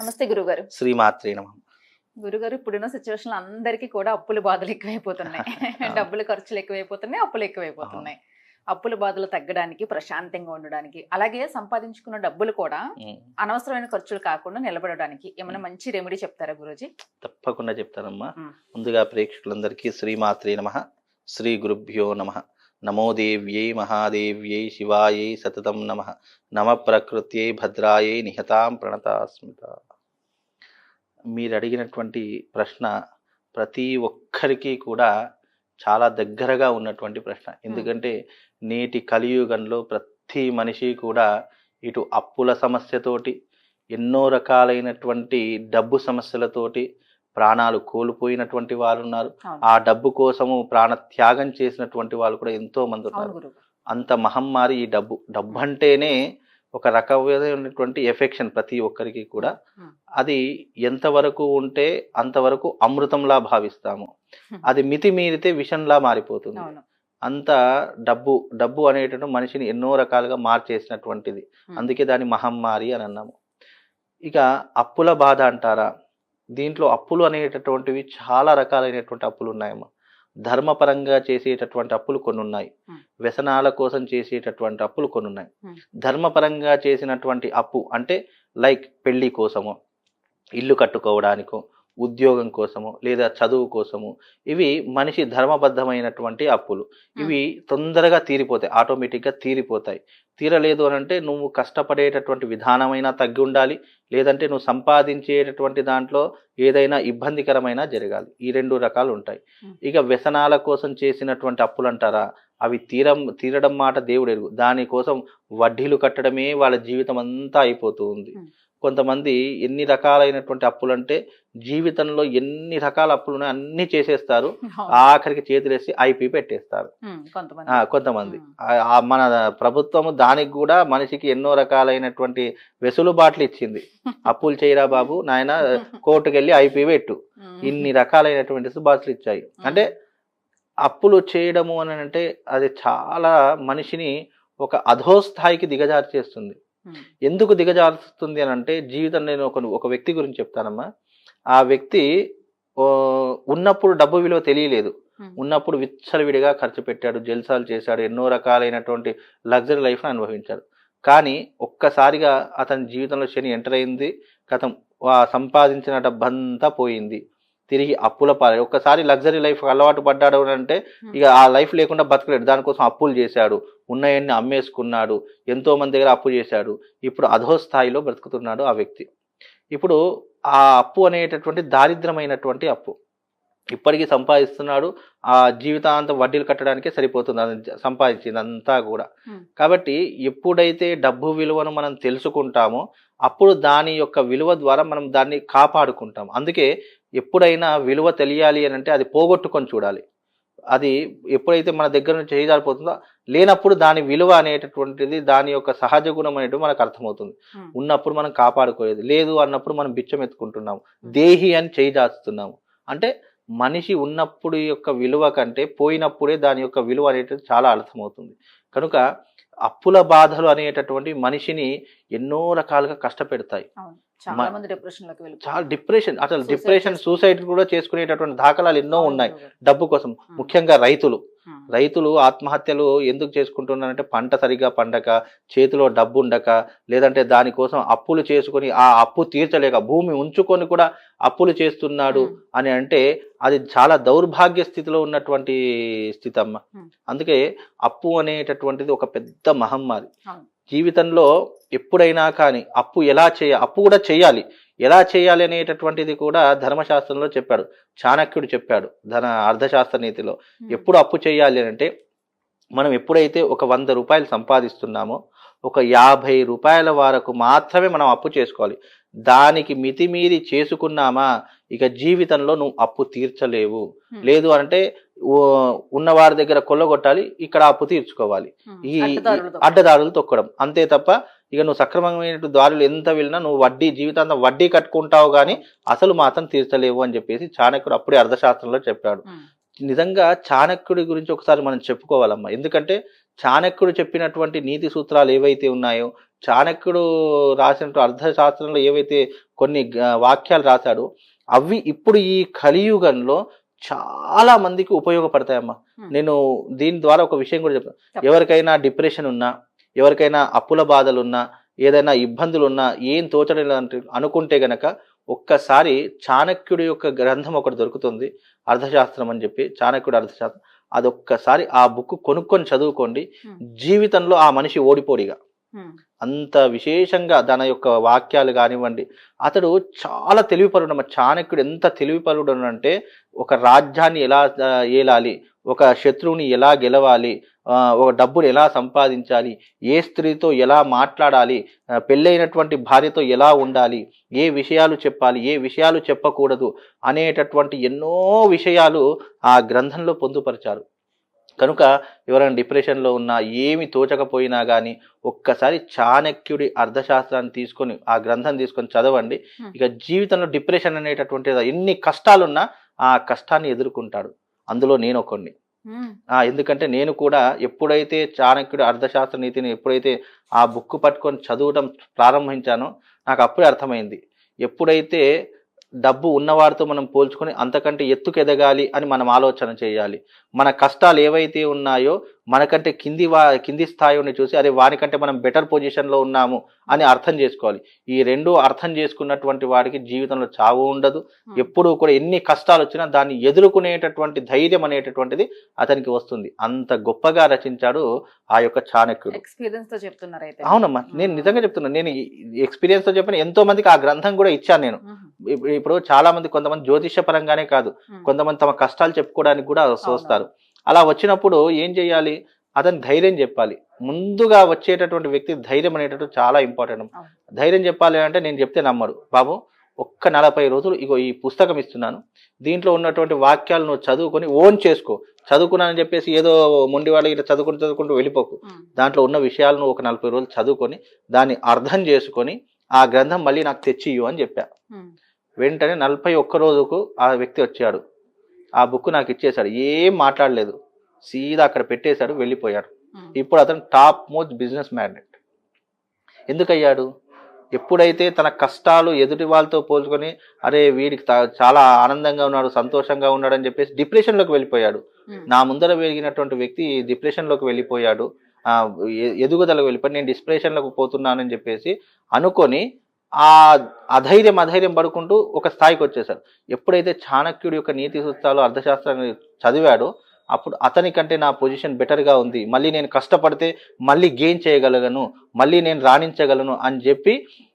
నమస్తే గురుగారు. శ్రీమాత్రే నమ. గురుగారు ఇప్పుడున్న సిచ్యువేషన్ అందరికీ కూడా అప్పుల బాధలు ఎక్కువైపోతున్నాయి. డబ్బులు ఖర్చులు ఎక్కువైపోతున్నాయి అప్పులు ఎక్కువైపోతున్నాయి. అప్పుల బాధలు తగ్గడానికి ప్రశాంతంగా ఉండడానికి అలాగే సంపాదించుకున్న డబ్బులు కూడా అనవసరమైన ఖర్చులు కాకుండా నిలబడడానికి ఏమైనా మంచి రెమెడీ చెప్తారా గురూజీ? తప్పకుండా చెప్తానమ్మా. ఉమ్. ముందుగా ప్రేక్షకులందరికీ శ్రీమాత్రే నమ శ్రీ గురుభ్యో నమ. నమో దేవ్యై మహాదేవ్యై శివాయై సతతం నమ. నమ ప్రకృత్యై భద్రాయై నిహతాం ప్రణతాస్మిత. మీరు అడిగినటువంటి ప్రశ్న ప్రతి ఒక్కరికి కూడా చాలా దగ్గరగా ఉన్నటువంటి ప్రశ్న. ఎందుకంటే నేటి కలియుగంలో ప్రతి మనిషి కూడా ఇటు అప్పుల సమస్యతోటి ఎన్నో రకాలైనటువంటి డబ్బు సమస్యలతోటి ప్రాణాలు కోల్పోయినటువంటి వారు ఉన్నారు. ఆ డబ్బు కోసము ప్రాణ త్యాగం చేసినటువంటి వాళ్ళు కూడా ఎంతో మంది ఉన్నారు అంత మహమ్మారి ఈ డబ్బు. డబ్బు అంటేనే ఒక రకమైనటువంటి ఎఫెక్షన్ ప్రతి ఒక్కరికి కూడా. అది ఎంతవరకు ఉంటే అంతవరకు అమృతంలా భావిస్తాము. అది మితి మీరితే విషంలా మారిపోతుంది. అంత డబ్బు డబ్బు అనేటువంటి మనిషిని ఎన్నో రకాలుగా మార్చేసినటువంటిది. అందుకే దాని మహమ్మారి అని అన్నాము. ఇక అప్పుల బాధ అంటారా? దీంట్లో అప్పులు అనేటటువంటివి చాలా రకాలైనటువంటి అప్పులు ఉన్నాయమ్మా ధర్మపరంగా చేసేటటువంటి అప్పులు కొన్ని ఉన్నాయి. వ్యసనాల కోసం చేసేటటువంటి అప్పులు కొన్ని ఉన్నాయి. ధర్మపరంగా చేసినటువంటి అప్పు అంటే లైక్ పెళ్ళి కోసము ఇల్లు కట్టుకోవడానికో ఉద్యోగం కోసము లేదా చదువు కోసము ఇవి మనిషి ధర్మబద్ధమైనటువంటి అప్పులు. ఇవి తొందరగా తీరిపోతాయి ఆటోమేటిక్గా తీరిపోతాయి. తీరలేదు అని అంటే నువ్వు కష్టపడేటటువంటి విధానమైనా తగ్గి ఉండాలి లేదంటే నువ్వు సంపాదించేటటువంటి దాంట్లో ఏదైనా ఇబ్బందికరమైన జరగాలి. ఈ రెండు రకాలు ఉంటాయి. ఇక వ్యసనాల కోసం చేసినటువంటి అప్పులు అంటారా అవి తీరం తీరడం మాట దేవుడు ఎరుగు. దానికోసం వడ్డీలు కట్టడమే వాళ్ళ జీవితం అంతా అయిపోతూ ఉంది. కొంతమంది ఎన్ని రకాలైనటువంటి అప్పులు అంటే జీవితంలో ఎన్ని రకాల అప్పులు ఉన్నాయో అన్ని చేసేస్తారు. ఆఖరికి చేతులేసి ఐపీ పెట్టేస్తారు. కొంతమంది. మన ప్రభుత్వం దానికి కూడా మనిషికి ఎన్నో రకాలైనటువంటి వెసులుబాట్లు ఇచ్చింది. అప్పులు చేయరా బాబు నాయన కోర్టుకు వెళ్ళి ఐపీ పెట్టు. ఇన్ని రకాలైనటువంటి వెసులుబాట్లు ఇచ్చాయి. అంటే అప్పులు చేయడము అని అంటే అది చాలా మనిషిని ఒక అధోస్థాయికి దిగజారు చేస్తుంది ఎందుకు దిగజారుస్తుంది అని అంటే జీవితం నేను ఒక ఒక వ్యక్తి గురించి చెప్తానమ్మా. ఆ వ్యక్తి ఉన్నప్పుడు డబ్బు విలువ తెలియలేదు. ఉన్నప్పుడు విచ్చలవిడిగా ఖర్చు పెట్టాడు జల్సాలు చేశాడు ఎన్నో రకాలైనటువంటి లగ్జరీ లైఫ్ను అనుభవించాడు. కానీ ఒక్కసారిగా అతని జీవితంలో శని ఎంటర్ అయింది గతం సంపాదించిన డబ్బంతా పోయింది. తిరిగి అప్పుల పాలై ఒక్కసారి లగ్జరీ లైఫ్ అలవాటు పడ్డాడు అంటే ఇక ఆ లైఫ్ లేకుండా బతకలేడు. దానికోసం అప్పులు చేశాడు ఉన్నాయన్ని అమ్మేసుకున్నాడు ఎంతో మంది దగ్గర అప్పు చేశాడు. ఇప్పుడు అధో స్థాయిలో బ్రతుకుతున్నాడు ఆ వ్యక్తి. ఇప్పుడు ఆ అప్పు అనేటటువంటి దారిద్రమైనటువంటి అప్పు. ఇప్పటికీ సంపాదిస్తున్నాడు ఆ జీవితాంతం వడ్డీలు కట్టడానికే సరిపోతుంది అది సంపాదించింది అంతా కూడా. కాబట్టి ఎప్పుడైతే డబ్బు విలువను మనం తెలుసుకుంటామో అప్పుడు దాని యొక్క విలువ ద్వారా మనం దాన్ని కాపాడుకుంటాం. అందుకే ఎప్పుడైనా విలువ తెలియాలి అని అంటే అది పోగొట్టుకొని చూడాలి. అది ఎప్పుడైతే మన దగ్గర నుంచి చేజారిపోతుందో లేనప్పుడు దాని విలువ అనేటటువంటిది దాని యొక్క సహజ గుణం అనేటివి మనకు అర్థమవుతుంది. ఉన్నప్పుడు మనం కాపాడుకోలేదు లేదు అన్నప్పుడు మనం బిచ్చం ఎత్తుకుంటున్నాము. దేహి అని చేయి దాచుతున్నాము అంటే మనిషి ఉన్నప్పుడు యొక్క విలువ కంటే పోయినప్పుడే దాని యొక్క విలువ అనేటిది చాలా అర్థమవుతుంది. కనుక అప్పుల బాధలు అనేటటువంటి మనిషిని ఎన్నో రకాలుగా కష్టపెడతాయి చాలా డిప్రెషన్ అసలు డిప్రెషన్. సూసైడ్ కూడా చేసుకునేటటువంటి దాఖలాలు ఎన్నో ఉన్నాయి డబ్బు కోసం. ముఖ్యంగా రైతులు. రైతులు ఆత్మహత్యలు ఎందుకు చేసుకుంటున్నారంటే పంట సరిగా పండక చేతిలో డబ్బు ఉండక లేదంటే దానికోసం అప్పులు చేసుకొని ఆ అప్పు తీర్చలేక భూమి ఉంచుకొని కూడా అప్పులు చేస్తున్నాడు. అని అంటే అది చాలా దౌర్భాగ్య స్థితిలో ఉన్నటువంటి స్థితి అమ్మ. అందుకే అప్పు అనేటటువంటిది ఒక పెద్ద మహమ్మారి. జీవితంలో ఎప్పుడైనా కానీ అప్పు ఎలా చేయ అప్పు కూడా చేయాలి. ఎలా చేయాలి అనేటటువంటిది కూడా ధర్మశాస్త్రంలో చెప్పాడు. చాణక్యుడు చెప్పాడు ధన అర్థశాస్త్ర నీతిలో. ఎప్పుడు అప్పు చేయాలి అంటే మనం ఎప్పుడైతే ఒక వంద రూపాయలు సంపాదిస్తున్నామో ఒక యాభై రూపాయల వరకు మాత్రమే మనం అప్పు చేసుకోవాలి. దానికి మితిమీరి చేసుకున్నామా ఇక జీవితంలో నువ్వు అప్పు తీర్చలేవు. లేదు అంటే ఓ- ఉన్నవారి దగ్గర కొల్లగొట్టాలి ఇక్కడ అప్పు తీర్చుకోవాలి. ఈ. అడ్డదారులు తొక్కడం అంతే తప్ప ఇక నువ్వు సక్రమమైన దారులు ఎంత వెళ్ళినా నువ్వు వడ్డీ జీవితాంతం వడ్డీ కట్టుకుంటావు కానీ అసలు మాత్రం తీర్చలేవు అని చెప్పేసి చాణక్యుడు అప్పుడే అర్థశాస్త్రంలో చెప్పాడు. నిజంగా చాణక్యుడి గురించి ఒకసారి మనం చెప్పుకోవాలమ్మా ఎందుకంటే చాణక్యుడు చెప్పినటువంటి నీతి సూత్రాలు ఏవైతే ఉన్నాయో చాణక్యుడు రాసినట్టు అర్థశాస్త్రంలో ఏవైతే కొన్ని వాక్యాలు రాశాడో అవి ఇప్పుడు ఈ కలియుగంలో చాలా మందికి ఉపయోగపడతాయమ్మా. నేను దీని ద్వారా ఒక విషయం కూడా చెప్తాను. ఎవరికైనా డిప్రెషన్ ఉన్నా ఎవరికైనా అప్పుల బాధలు ఉన్నా ఏదైనా ఇబ్బందులు ఉన్నా ఏం తోచడం అనుకుంటే గనక ఒక్కసారి చాణక్యుడి యొక్క గ్రంథం ఒకటి దొరుకుతుంది అర్థశాస్త్రం అని చెప్పి చాణక్యుడు అర్థశాస్త్రం అదొక్కసారి ఆ బుక్ కొనుక్కొని చదువుకోండి. Hmm. జీవితంలో ఆ మనిషి ఓడిపోడిగా ఉమ్, అంత విశేషంగా తన యొక్క వాక్యాలు కానివ్వండి. అతడు చాలా తెలివిపరుడు అమ్మ. చాణక్యుడు ఎంత తెలివిపరుడు అంటే ఒక రాజ్యాన్ని ఎలా ఏలాలి? ఒక శత్రువుని ఎలా గెలవాలి? ఒక డబ్బును ఎలా సంపాదించాలి? ఏ స్త్రీతో ఎలా మాట్లాడాలి? పెళ్ళైనటువంటి భార్యతో ఎలా ఉండాలి? ఏ విషయాలు చెప్పాలి? ఏ విషయాలు చెప్పకూడదు? అనేటటువంటి ఎన్నో విషయాలు ఆ గ్రంథంలో పొందుపరిచారు. కనుక ఎవరైనా డిప్రెషన్లో ఉన్నా ఏమి తోచకపోయినా కానీ ఒక్కసారి చాణక్యుడి అర్థశాస్త్రాన్ని తీసుకొని ఆ గ్రంథం తీసుకొని చదవండి. ఇక జీవితంలో డిప్రెషన్ అనేటటువంటి ఎన్ని కష్టాలున్నా ఆ కష్టాన్ని ఎదుర్కొంటాడు. అందులో నేను ఒకడిని ఎందుకంటే నేను కూడా ఎప్పుడైతే చాణక్యుడి అర్థశాస్త్ర నీతిని ఎప్పుడైతే ఆ బుక్ పట్టుకొని చదవటం ప్రారంభించానో నాకు అప్పుడే అర్థమైంది. ఎప్పుడైతే డబ్బు ఉన్నవాడితో మనం పోల్చుకొని అంతకంటే ఎత్తుకు ఎదగాలి అని మనం ఆలోచన చేయాలి. మన కష్టాలు ఏవైతే ఉన్నాయో మనకంటే కింది వా కింది స్థాయిని చూసి అరే వానికంటే మనం బెటర్ పొజిషన్లో ఉన్నాము అని అర్థం చేసుకోవాలి. ఈ రెండు అర్థం చేసుకున్నటువంటి వాడికి జీవితంలో చావు ఉండదు. ఎప్పుడూ కూడా ఎన్ని కష్టాలు వచ్చినా దాన్ని ఎదుర్కొనేటటువంటి ధైర్యం అనేటటువంటిది అతనికి వస్తుంది. అంత గొప్పగా రచించాడు ఆ యొక్క చాణక్యుడు. ఎక్స్పీరియన్స్తో చెప్తున్నారు అవునమ్మా నేను నిజంగా చెప్తున్నా. నేను ఎక్స్పీరియన్స్తో చెప్పిన ఎంతో మందికి ఆ గ్రంథం కూడా ఇచ్చాను నేను. ఇప్పుడు చాలా మంది కొంతమంది జ్యోతిష పరంగానే కాదు. కొంతమంది తమ కష్టాలు చెప్పుకోవడానికి కూడా. వస్తారు. అలా వచ్చినప్పుడు ఏం చేయాలి? అతని ధైర్యం చెప్పాలి. ముందుగా వచ్చేటటువంటి వ్యక్తి ధైర్యం అనేటటువంటి చాలా ఇంపార్టెంట్. ధైర్యం చెప్పాలి అంటే నేను చెప్తే నమ్మరు. బాబు ఒక్క నలభై రోజులు ఇగో ఈ పుస్తకం ఇస్తున్నాను. దీంట్లో ఉన్నటువంటి వాక్యాలు నువ్వు చదువుకొని ఓన్ చేసుకో. చదువుకున్నానని చెప్పేసి ఏదో మొండి వాళ్ళు ఇట్లా చదువుకుంటూ చదువుకుంటూ వెళ్ళిపోకు. దాంట్లో ఉన్న విషయాలను ఒక నలభై రోజులు చదువుకొని దాన్ని అర్థం చేసుకొని ఆ గ్రంథం మళ్ళీ నాకు తెచ్చియ్యు అని చెప్పా. వెంటనే నలభై ఒక్క రోజుకు ఆ వ్యక్తి వచ్చాడు. ఆ బుక్ నాకు ఇచ్చేశాడు. ఏం మాట్లాడలేదు. సీదా అక్కడ పెట్టేశాడు వెళ్ళిపోయాడు. ఇప్పుడు అతను టాప్ మోస్ట్ బిజినెస్ మ్యాగ్నెట్. ఎందుకయ్యాడు? ఎప్పుడైతే తన కష్టాలు ఎదుటి వాళ్ళతో పోల్చుకొని అరే వీడికి తా- చాలా ఆనందంగా ఉన్నాడు సంతోషంగా ఉన్నాడు అని చెప్పేసి డిప్రెషన్లోకి వెళ్ళిపోయాడు. నా ముందర పెరిగినటువంటి వ్యక్తి డిప్రెషన్లోకి వెళ్ళిపోయాడు. ఎదుగుదలకు వెళ్ళిపోయి నేను డిప్రెషన్లోకి పోతున్నానని చెప్పేసి అనుకొని ఆ అధైర్యం అధైర్యం పడుకుంటూ ఒక స్థాయికి వచ్చేసారు ఎప్పుడైతే చాణక్యుడి యొక్క నీతి సూత్రాలు అర్థశాస్త్రాన్ని చదివాడో అప్పుడు అతని కంటే నా పొజిషన్ బెటర్గా ఉంది. మళ్ళీ నేను కష్టపడితే మళ్ళీ గెయిన్ చేయగలను మళ్ళీ నేను రాణించగలను అని చెప్పి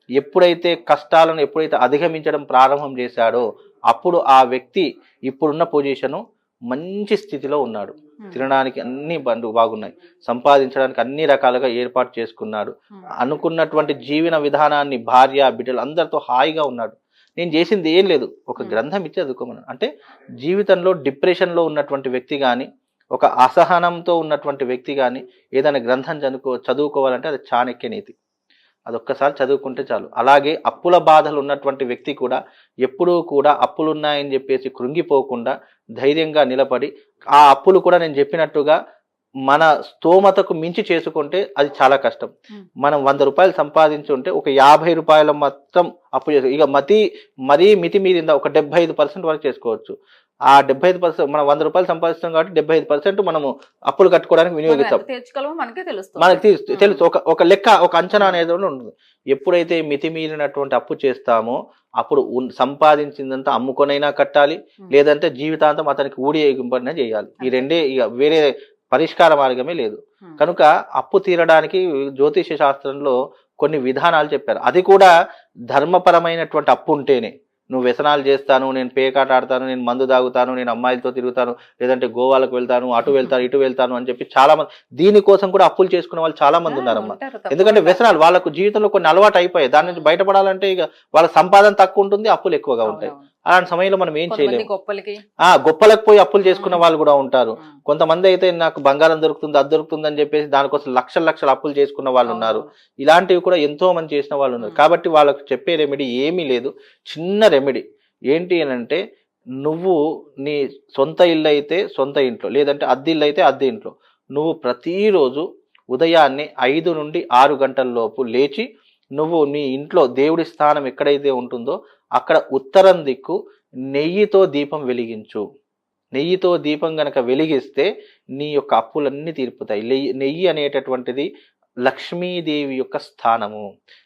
ఎప్పుడైతే కష్టాలను ఎప్పుడైతే అధిగమించడం ప్రారంభం చేశాడో అప్పుడు ఆ వ్యక్తి ఇప్పుడున్న పొజిషను మంచి స్థితిలో ఉన్నాడు. తినడానికి అన్ని బండు బాగున్నాయి. సంపాదించడానికి అన్ని రకాలుగా ఏర్పాటు చేసుకున్నాడు. అనుకున్నటువంటి జీవన విధానాన్ని భార్య బిడ్డలు అందరితో హాయిగా ఉన్నాడు. నేను చేసింది ఏం లేదు. ఒక. గ్రంథం ఇచ్చి చదువుకోమన్నాను అంటే జీవితంలో డిప్రెషన్లో ఉన్నటువంటి వ్యక్తి కానీ ఒక అసహనంతో ఉన్నటువంటి వ్యక్తి కానీ ఏదైనా గ్రంథం చదువుకో చదువుకోవాలంటే అది చాణక్య నీతి. అదొక్కసారి చదువుకుంటే చాలు. అలాగే అప్పుల బాధలు ఉన్నటువంటి వ్యక్తి కూడా ఎప్పుడూ కూడా అప్పులు ఉన్నాయని చెప్పేసి కృంగిపోకుండా ధైర్యంగా నిలబడి ఆ అప్పులు కూడా నేను చెప్పినట్టుగా మన స్తోమతకు మించి చేసుకుంటే అది చాలా కష్టం. మనం వంద రూపాయలు సంపాదించుంటే ఒక యాభై రూపాయల మొత్తం అప్పు చేసుకో ఇక మతి మరీ మితి మీరిందా ఒక డెబ్బై ఐదు పర్సెంట్ వరకు చేసుకోవచ్చు. ఆ డెబ్బై ఐదు పర్సెంట్ మనం వంద రూపాయలు సంపాదిస్తాం కాబట్టి డెబ్బై ఐదు పర్సెంట్ మనము అప్పులు కట్టుకోవడానికి వినియోగిస్తాం. మనకే తెలుసు. ఒక ఒక లెక్క ఒక అంచనా అనేది ఉంటుంది. ఎప్పుడైతే మితిమీరినటువంటి అప్పు చేస్తామో అప్పుడు సంపాదించిందంతా అమ్ముకొనైనా కట్టాలి లేదంటే జీవితాంతం అతనికి ఊడిపడినా చేయాలి. ఈ రెండే ఇక వేరే పరిష్కార మార్గమే లేదు. కనుక అప్పు తీరడానికి జ్యోతిష శాస్త్రంలో కొన్ని విధానాలు చెప్పారు. అది కూడా ధర్మపరమైనటువంటి అప్పు ఉంటేనే. నువ్వు వ్యసనాలు చేస్తాను నేను పేకాట ఆడతాను నేను మందు తాగుతాను నేను అమ్మాయిలతో తిరుగుతాను లేదంటే గోవాలకు వెళ్తాను అటు వెళ్తాను ఇటు వెళ్తాను అని చెప్పి చాలా మంది దీనికోసం కూడా అప్పులు చేసుకునే వాళ్ళు చాలా మంది ఉన్నారమ్మా ఎందుకంటే. వ్యసనాలు వాళ్ళకు జీవితంలో కొన్ని అలవాటు అయిపోయాయి దాని నుంచి బయటపడాలంటే ఇక వాళ్ళ సంపాదన తక్కువ ఉంటుంది అప్పులు ఎక్కువగా ఉంటాయి. అలాంటి సమయంలో మనం ఏం చేయలేము. గొప్పలకి ఆ గొప్పలకు పోయి అప్పులు చేసుకున్న. వాళ్ళు కూడా ఉంటారు. కొంతమంది అయితే నాకు బంగారం దొరుకుతుంది అది దొరుకుతుంది అని చెప్పేసి దానికోసం లక్షల లక్షల అప్పులు చేసుకున్న వాళ్ళు ఉన్నారు. ఇలాంటివి కూడా ఎంతో మంది చేసిన వాళ్ళు ఉన్నారు. కాబట్టి వాళ్ళకు చెప్పే రెమెడీ ఏమీ లేదు. చిన్న రెమెడీ ఏంటి అని అంటే నువ్వు నీ సొంత ఇల్లు అయితే సొంత ఇంట్లో లేదంటే అద్దె ఇల్లు అయితే అద్దె ఇంట్లో. నువ్వు ప్రతిరోజు ఉదయాన్నే ఐదు నుండి ఆరు గంటల లోపు లేచి నువ్వు నీ ఇంట్లో దేవుడి స్థానం ఎక్కడైతే ఉంటుందో అక్కడ ఉత్తరం దిక్కు నెయ్యితో దీపం వెలిగించు. నెయ్యితో దీపం గనక వెలిగిస్తే నీ యొక్క అప్పులన్నీ తీర్పుతాయి. నెయ్యి నెయ్యి అనేటటువంటిది లక్ష్మీదేవి యొక్క స్థానము.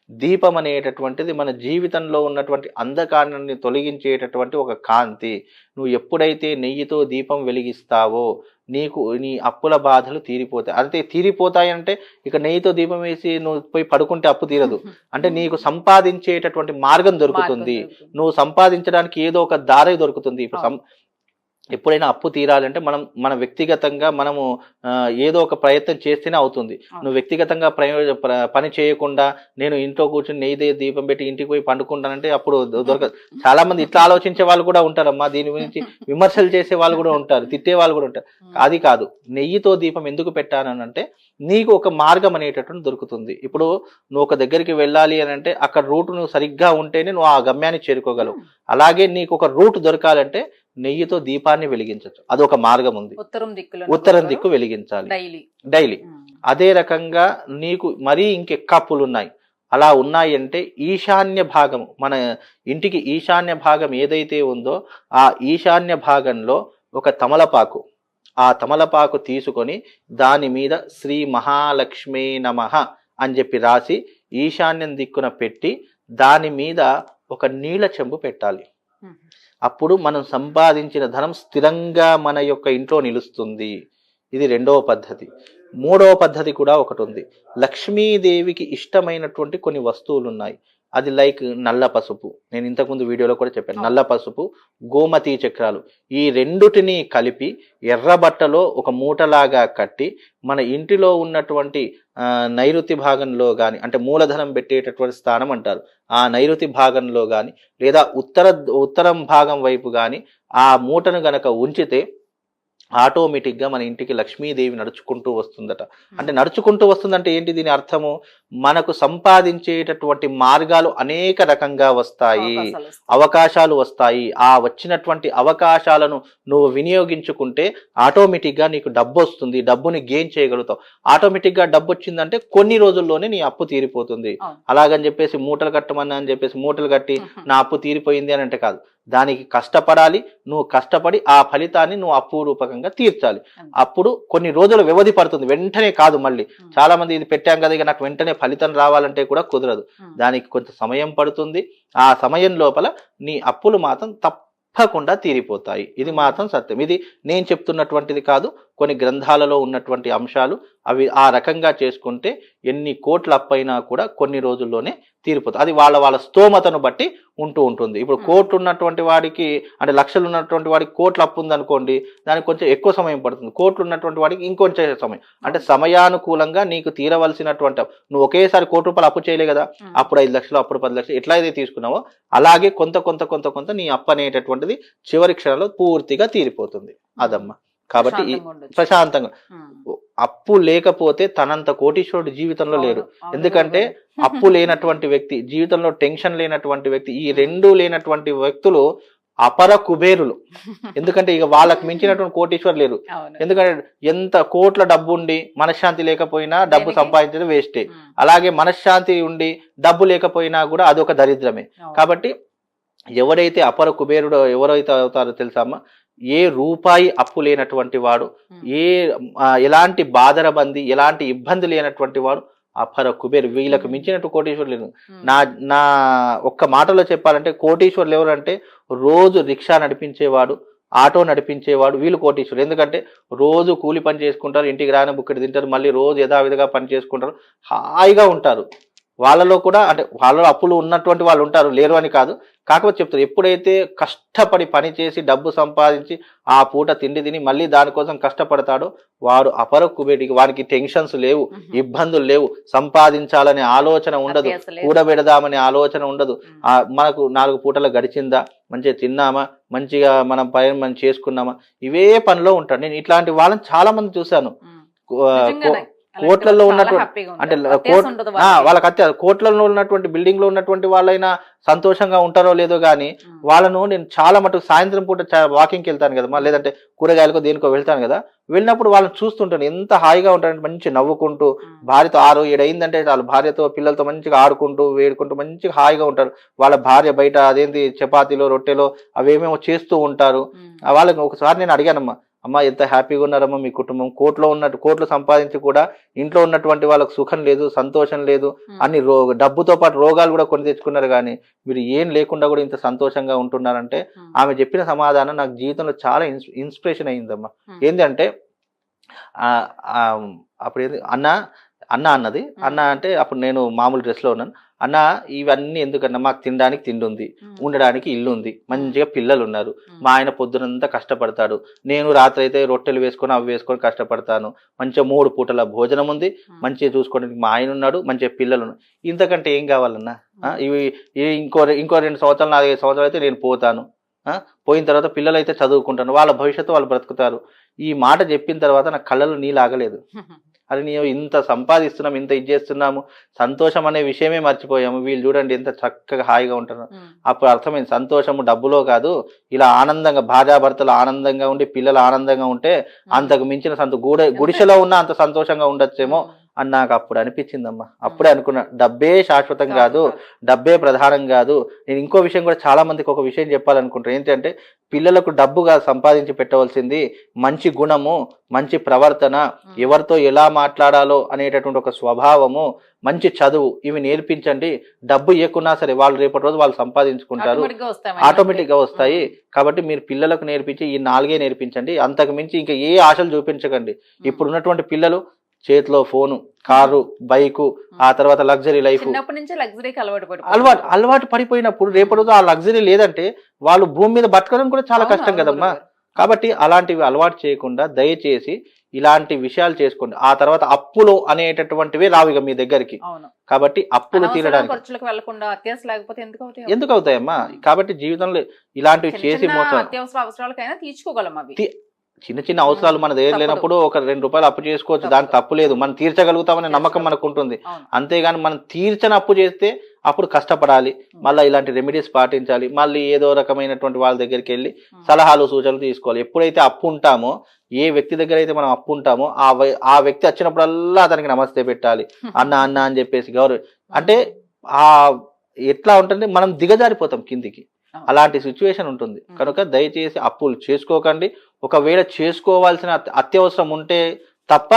దీపం అనేటటువంటిది మన జీవితంలో ఉన్నటువంటి అంధకారాన్ని తొలగించేటటువంటి ఒక కాంతి. నువ్వు ఎప్పుడైతే నెయ్యితో దీపం వెలిగిస్తావో నీకు నీ అప్పుల బాధలు తీరిపోతాయి. అంటే తీరిపోతాయి అంటే ఇక నెయ్యితో దీపం వేసి నువ్వు పోయి పడుకుంటే అప్పు తీరదు. అంటే నీకు సంపాదించేటటువంటి మార్గం దొరుకుతుంది. నువ్వు సంపాదించడానికి ఏదో ఒక దారి దొరుకుతుంది. ఇప్పుడు ఎప్పుడైనా అప్పు తీరాలంటే మనం మన వ్యక్తిగతంగా మనము ఏదో ఒక ప్రయత్నం చేస్తేనే అవుతుంది. నువ్వు వ్యక్తిగతంగా పని చేయకుండా నేను ఇంట్లో కూర్చొని నెయ్యి దీపం పెట్టి ఇంటికి పోయి పండుకుంటానంటే అప్పుడు దొ- దొరకదు. చాలా మంది ఇట్లా ఆలోచించే వాళ్ళు కూడా ఉంటారమ్మా. దీని గురించి విమర్శలు చేసే వాళ్ళు కూడా ఉంటారు తిట్టే వాళ్ళు కూడా ఉంటారు. అది కాదు. నెయ్యితో దీపం ఎందుకు పెట్టానంటే నీకు ఒక మార్గం అనేటటువంటి దొరుకుతుంది. ఇప్పుడు నువ్వు ఒక దగ్గరికి వెళ్ళాలి అని అంటే అక్కడ రూట్ నువ్వు సరిగ్గా ఉంటేనే నువ్వు ఆ గమ్యాన్ని చేరుకోగలవు. అలాగే నీకు ఒక రూట్ దొరకాలంటే నెయ్యితో దీపాన్ని వెలిగించవచ్చు అదొక మార్గం ఉంది. ఉత్తరం దిక్కులో ఉత్తరం దిక్కు వెలిగించాలి. డైలీ. డైలీ. అదే రకంగా నీకు మరీ ఇంకెక్క అప్పులు ఉన్నాయి అలా ఉన్నాయి అంటే ఈశాన్య భాగం మన ఇంటికి ఈశాన్య భాగం ఏదైతే ఉందో ఆ ఈశాన్య భాగంలో ఒక తమలపాకు. ఆ తమలపాకు తీసుకొని దాని మీద శ్రీ మహాలక్ష్మీ నమః అని చెప్పి రాసి ఈశాన్యం దిక్కున పెట్టి దాని మీద ఒక నీళ్ళ చెంబు పెట్టాలి. అప్పుడు మనం సంపాదించిన ధనం స్థిరంగా మన యొక్క ఇంట్లో నిలుస్తుంది. ఇది రెండవ పద్ధతి. మూడవ పద్ధతి కూడా ఒకటి ఉంది. లక్ష్మీదేవికి ఇష్టమైనటువంటి కొన్ని వస్తువులు ఉన్నాయి అది లైక్ నల్ల పసుపు. నేను ఇంతకుముందు వీడియోలో కూడా చెప్పాను. నల్ల పసుపు గోమతి చక్రాలు. ఈ రెండుటిని కలిపి ఎర్ర బట్టలో ఒక మూటలాగా కట్టి మన ఇంటిలో ఉన్నటువంటి నైరుతి భాగంలో కానీ అంటే మూలధనం పెట్టేటటువంటి స్థానం అంటారు. ఆ నైరుతి భాగంలో కానీ లేదా ఉత్తర ఉత్తరం భాగం వైపు కానీ ఆ మూటను గనక ఉంచితే ఆటోమేటిక్గా మన ఇంటికి లక్ష్మీదేవి నడుచుకుంటూ వస్తుందట. అంటే నడుచుకుంటూ వస్తుందంటే ఏంటి దీని అర్థము? మనకు సంపాదించేటటువంటి మార్గాలు అనేక రకంగా వస్తాయి. అవకాశాలు వస్తాయి. ఆ వచ్చినటువంటి అవకాశాలను నువ్వు వినియోగించుకుంటే ఆటోమేటిక్గా నీకు డబ్బు వస్తుంది. డబ్బుని గెయిన్ చేయగలుగుతావు. ఆటోమేటిక్గా డబ్బు వచ్చిందంటే కొన్ని రోజుల్లోనే నీ అప్పు తీరిపోతుంది. అలాగని చెప్పేసి మూటలు కట్టమన్నా అని చెప్పేసి మూటలు కట్టి నా అప్పు తీరిపోయింది అని అంటే కాదు. దానికి కష్టపడాలి నువ్వు కష్టపడి ఆ ఫలితాన్ని నువ్వు అప్పు రూపకంగా తీర్చాలి. అప్పుడు కొన్ని రోజుల వ్యవధి పడుతుంది వెంటనే కాదు మళ్ళీ. చాలా మంది ఇది పెట్టాం కదా ఇక నాకు వెంటనే ఫలితం రావాలంటే కూడా కుదరదు. దానికి కొంత సమయం పడుతుంది ఆ సమయం లోపల నీ అప్పులు మాత్రం తప్పకుండా తీరిపోతాయి. ఇది మాత్రం సత్యం. ఇది నేను చెప్తున్నటువంటిది కాదు కొన్ని గ్రంథాలలో ఉన్నటువంటి అంశాలు అవి ఆ రకంగా చేసుకుంటే ఎన్ని కోట్ల అప్పైనా కూడా కొన్ని రోజుల్లోనే తీరిపోతుంది. అది వాళ్ళ వాళ్ళ స్తోమతను బట్టి ఉంటూ ఉంటుంది. ఇప్పుడు. కోట్లు ఉన్నటువంటి వాడికి అంటే లక్షలు ఉన్నటువంటి వాడికి కోట్ల అప్పు ఉందనుకోండి దానికి కొంచెం ఎక్కువ సమయం పడుతుంది. కోట్లు ఉన్నటువంటి వాడికి ఇంకొంచెం సమయం. అంటే సమయానుకూలంగా నీకు తీరవలసినటువంటి. నువ్వు ఒకేసారి కోటి రూపాయలు అప్పు చేయలే కదా అప్పుడు ఐదు లక్షలు అప్పుడు పది లక్షలు ఎట్లా అయితే తీసుకున్నావో అలాగే కొంత కొంత కొంత కొంత నీ అప్పు అనేటటువంటిది చివరి క్షణంలో పూర్తిగా తీరిపోతుంది. అదమ్మా. కాబట్టి ప్రశాంతంగా అప్పు లేకపోతే తనంత కోటీశ్వరుడు జీవితంలో లేడు. ఎందుకంటే అప్పు లేనటువంటి వ్యక్తి జీవితంలో టెన్షన్ లేనటువంటి వ్యక్తి ఈ రెండు లేనటువంటి వ్యక్తులు అపర కుబేరులు. ఎందుకంటే ఇక వాళ్ళకి మించినటువంటి కోటీశ్వరు లేరు. ఎందుకంటే ఎంత కోట్ల డబ్బు ఉండి మనశ్శాంతి లేకపోయినా డబ్బు? సంపాదించడం వేస్టే. అలాగే మనశ్శాంతి ఉండి డబ్బు లేకపోయినా కూడా అదొక దరిద్రమే. కాబట్టి ఎవడైతే అపర కుబేరుడు ఎవరైతే అవుతారో తెలుసామా ఏ రూపాయి అప్పు లేనటువంటి వాడు ఏ ఎలాంటి బాధరబంది ఎలాంటి ఇబ్బంది లేనటువంటి వాడు అపర కుబేరు వీళ్ళకు. మించినట్టు కోటీశ్వరులు లేరు. ఉమ్, నా నా ఒక్క మాటలో చెప్పాలంటే కోటీశ్వరులు ఎవరంటే రోజు రిక్షా నడిపించేవాడు ఆటో నడిపించేవాడు వీళ్ళు కోటీశ్వరులు. ఎందుకంటే రోజు కూలి పని చేసుకుంటారు ఇంటికి రాని బుక్కడి తింటారు మళ్ళీ రోజు యథావిధిగా పని చేసుకుంటారు హాయిగా ఉంటారు. వాళ్ళలో కూడా అంటే వాళ్ళలో అప్పులు ఉన్నటువంటి వాళ్ళు ఉంటారు లేరు అని కాదు. కాకపోతే చెప్తారు ఎప్పుడైతే కష్టపడి పని చేసి డబ్బు సంపాదించి ఆ పూట తిండి తిని మళ్ళీ దానికోసం కష్టపడతాడో వాడు అపర కుబేటికి వానికి టెన్షన్స్ లేవు ఇబ్బందులు లేవు. సంపాదించాలనే ఆలోచన ఉండదు. కూడబెడదామనే ఆలోచన ఉండదు. మనకు నాలుగు పూటలు గడిచిందా మంచిగా తిన్నామా మంచిగా మనం పైన మనం చేసుకున్నామా ఇవే పనిలో ఉంటాడు. నేను ఇట్లాంటి వాళ్ళని చాలా మంది చూశాను. కోట్లలో ఉన్నటువంటి- అంటే వాళ్ళకి. అత్య కోట్లలో ఉన్నటువంటి బిల్డింగ్లో ఉన్నటువంటి వాళ్ళైనా సంతోషంగా ఉంటారో లేదో గానీ ఉమ్. వాళ్ళను నేను చాలా మటుకు సాయంత్రం పూట వాకింగ్కి వెళ్తాను కదా మా లేదంటే కూరగాయలకో దేనికో వెళ్తాను కదా. వెళ్ళినప్పుడు వాళ్ళని చూస్తుంటాను. ఎంత హాయిగా ఉంటారంటే మంచి నవ్వుకుంటూ. భార్యతో ఆరు ఏడు అయిందంటే వాళ్ళు భార్యతో పిల్లలతో మంచిగా ఆడుకుంటూ వేడుకుంటూ మంచిగా హాయిగా ఉంటారు. వాళ్ళ భార్య బయట అదేంటి చపాతీలో రొట్టెలో అవేమేమో చేస్తూ ఉంటారు. వాళ్ళకి ఒకసారి నేను అడిగానమ్మా. అమ్మ ఎంత హ్యాపీగా ఉన్నారమ్మా మీ కుటుంబం కోట్లో ఉన్నట్టు కోట్లు సంపాదించి కూడా ఇంట్లో ఉన్నటువంటి వాళ్ళకి సుఖం లేదు సంతోషం లేదు. అన్ని రో డబ్బుతో పాటు రోగాలు కూడా కొని తెచ్చుకున్నారు కానీ మీరు ఏం లేకుండా కూడా ఇంత సంతోషంగా ఉంటున్నారంటే. ఆమె చెప్పిన సమాధానం నాకు జీవితంలో చాలా ఇన్స్- ఇన్స్పిరేషన్ అయిందమ్మా. ఏంటంటే అప్పుడు ఏంది అన్న అన్న అన్నది. అన్న అంటే అప్పుడు నేను మామూలు డ్రెస్లో ఉన్నాను. అన్న ఇవన్నీ ఎందుకన్నా మాకు తినడానికి తిండి ఉంది. ఉండడానికి ఇల్లు ఉంది మంచిగా పిల్లలు ఉన్నారు. మా ఆయన పొద్దునంతా కష్టపడతాడు. నేను రాత్రి అయితే రొట్టెలు వేసుకొని అవి వేసుకొని కష్టపడతాను. మంచిగా మూడు పూటల భోజనం ఉంది. మంచిగా చూసుకోవడానికి మా ఆయన ఉన్నాడు. మంచిగా పిల్లలు ఉన్నారు ఇంతకంటే ఏం కావాలన్నా? ఇవి ఇంకో ఇంకో రెండు సంవత్సరాలు నాలుగైదు సంవత్సరాలు అయితే నేను పోతాను. పోయిన తర్వాత పిల్లలు అయితే చదువుకుంటాను. వాళ్ళ భవిష్యత్తు వాళ్ళు బ్రతుకుతారు. ఈ మాట చెప్పిన తర్వాత నా కళ్ళలో నీళ్ళు ఆగలేదు. అది నేను ఇంత సంపాదిస్తున్నాం ఇంత ఇది చేస్తున్నాము సంతోషం అనే విషయమే మర్చిపోయాము వీళ్ళు చూడండి ఎంత చక్కగా హాయిగా ఉంటారు ఉమ్. అప్పుడు అర్థమైంది సంతోషము డబ్బులో కాదు ఇలా ఆనందంగా భార్యాభర్తలు ఆనందంగా ఉండి పిల్లలు ఆనందంగా ఉంటే అంతకు మించిన సంతో గుడి గుడిసెలో ఉన్న అంత సంతోషంగా ఉండొచ్చేమో. అని నాకు అప్పుడు అనిపించిందమ్మా. అప్పుడే అనుకున్నా డబ్బే శాశ్వతం కాదు డబ్బే ప్రధానం కాదు. నేను ఇంకో విషయం కూడా చాలా మందికి ఒక విషయం చెప్పాలనుకుంటున్నాను ఏంటంటే పిల్లలకు డబ్బుగా సంపాదించి పెట్టవలసింది మంచి గుణము మంచి ప్రవర్తన. ఎవరితో ఎలా మాట్లాడాలో అనేటటువంటి ఒక స్వభావము మంచి చదువు ఇవి నేర్పించండి. డబ్బు ఇవ్వకున్నా సరే వాళ్ళు రేపటి రోజు వాళ్ళు సంపాదించుకుంటారు. ఆటోమేటిక్గా వస్తాయి కాబట్టి మీరు పిల్లలకు నేర్పించి ఈ నాలుగే నేర్పించండి. అంతకు మించి ఇంకా ఏ ఆశలు చూపించకండి. ఇప్పుడు ఉన్నటువంటి పిల్లలు చేతిలో ఫోను కారు బైకు ఆ తర్వాత లగ్జరీ లైఫ్. చిన్నప్పటి నుంచే లగ్జరీకి అలవాటు. అలవాటు అలవాటు పడిపోయినప్పుడు రేపటి రోజు ఆ లగ్జరీ లేదంటే వాళ్ళు భూమి మీద బతకడం కూడా చాలా కష్టం కదమ్మా. కాబట్టి అలాంటివి అలవాటు చేయకుండా దయచేసి ఇలాంటి విషయాలు చేసుకోండి. ఆ తర్వాత అప్పులు అనేటటువంటివి రావు ఇక మీ దగ్గరికి. కాబట్టి అప్పులు తీరడానికి. ఎందుకు అవుతాయి ఎందుకు అవుతాయమ్మా? కాబట్టి జీవితంలో ఇలాంటివి చేసి మోసం. చిన్న చిన్న అవసరాలు మన దగ్గర. లేనప్పుడు ఒక రెండు రూపాయలు అప్పు చేసుకోవచ్చు. దానికి తప్పు లేదు. మనం తీర్చగలుగుతామనే నమ్మకం మనకు ఉంటుంది. అంతేగాని మనం తీర్చని అప్పు చేస్తే అప్పుడు కష్టపడాలి. మళ్ళీ ఇలాంటి రెమెడీస్ పాటించాలి. మళ్ళీ ఏదో రకమైనటువంటి వాళ్ళ దగ్గరికి వెళ్ళి. సలహాలు సూచనలు తీసుకోవాలి. ఎప్పుడైతే అప్పు ఉంటామో ఏ వ్యక్తి దగ్గర అయితే మనం అప్పు ఉంటామో ఆ ఆ వ్యక్తి వచ్చినప్పుడల్లా అతనికి నమస్తే పెట్టాలి. అన్న అన్న అని చెప్పేసి గౌరవ అంటే ఆ ఎట్లా ఉంటుంది మనం దిగజారిపోతాం కిందికి. అలాంటి సిచ్యువేషన్ ఉంటుంది. కనుక దయచేసి అప్పులు చేసుకోకండి. ఒకవేళ చేసుకోవాల్సిన అత్య- అత్యవసరం ఉంటే తప్ప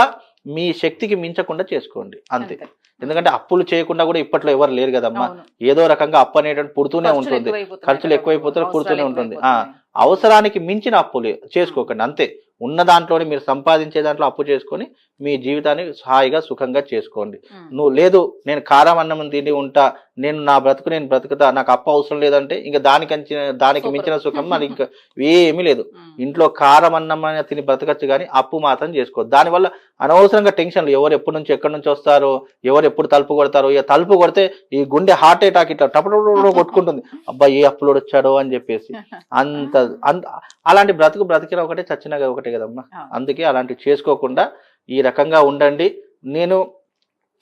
మీ శక్తికి మించకుండా చేసుకోండి అంతే. ఎందుకంటే అప్పులు చేయకుండా కూడా ఇప్పట్లో ఎవరు లేరు కదమ్మా. ఏదో రకంగా అప్పు అనేటువంటి పుడుతూనే ఉంటుంది ఖర్చులు అవసరాలు పుడుతూనే ఉంటుంది. ఎక్కువైపోతున్నాయి. అవసరానికి మించిన అప్పులు చేసుకోకండి అంతే ఉన్న దాంట్లోనే మీరు సంపాదించే దాంట్లో అప్పు చేసుకొని మీ జీవితాన్ని హాయిగా సుఖంగా చేసుకోండి. నువ్వు లేదు నేను కారం అన్నం తిని ఉంటా నేను నా బ్రతుకు నేను బ్రతుకుతా నాకు అప్పు అవసరం లేదంటే ఇంకా దానికి దానికి. మించిన సుఖం మనకి ఇంకా ఏమీ లేదు. ఇంట్లో కారం అన్నం అనేది తిని బ్రతకచ్చు కానీ అప్పు మాత్రం చేసుకో దానివల్ల అనవసరంగా టెన్షన్లు ఎవరు ఎప్పటి నుంచి ఎక్కడి నుంచి వస్తారో ఎవరు ఎప్పుడు తలుపు కొడతారో ఇక తలుపు కొడితే ఈ గుండె హార్ట్ అటాక్ ఇట్లా టపటపట కొట్టుకుంటుంది అబ్బా ఏ అప్పులోడు వచ్చాడో అని చెప్పేసి అంత అంత అలాంటి బ్రతుకు బ్రతికిన ఒకటే చచ్చినగా ఒకటే కదమ్మా. అందుకే అలాంటివి చేసుకోకుండా ఈ రకంగా ఉండండి నేను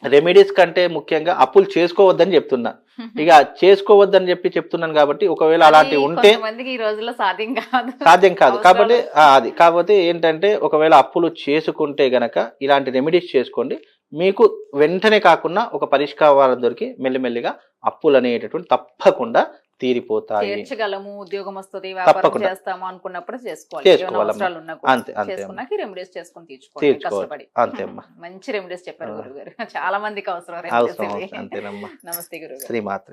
రెమెడీస్ కంటే ముఖ్యంగా అప్పులు చేసుకోవద్దని చెప్తున్నా. ఇక చేసుకోవద్దని చెప్పి చెప్తున్నాను కాబట్టి ఒకవేళ అలాంటివి అది ఉంటే ఈ రోజుల్లో సాధ్యం కాదు. సాధ్యం కాదు. కాబట్టి అది. కాకపోతే ఏంటంటే ఒకవేళ అప్పులు చేసుకుంటే గనక ఇలాంటి రెమెడీస్ చేసుకోండి. మీకు వెంటనే కాకుండా ఒక పరిష్కారం దొరికి మెల్లిమెల్లిగా అప్పులు అనేటటువంటి తప్పకుండా తీరిపోతాయి. తీర్చగలము ఉద్యోగం వస్తుంది వ్యాపారం. చేస్తాము అనుకున్నప్పుడు చేసుకోవాలి. అంతే. చేసుకున్నాక రెమెడీస్ చేసుకుని తీర్చుకోవాలి. తీర్చుకోవాలి. కష్టపడి. అంతే మంచి రెమెడీస్ చెప్పారు. గురుగారు చాలా మందికి అవసరం. నమస్తే గురుగారు శ్రీమాత్రి.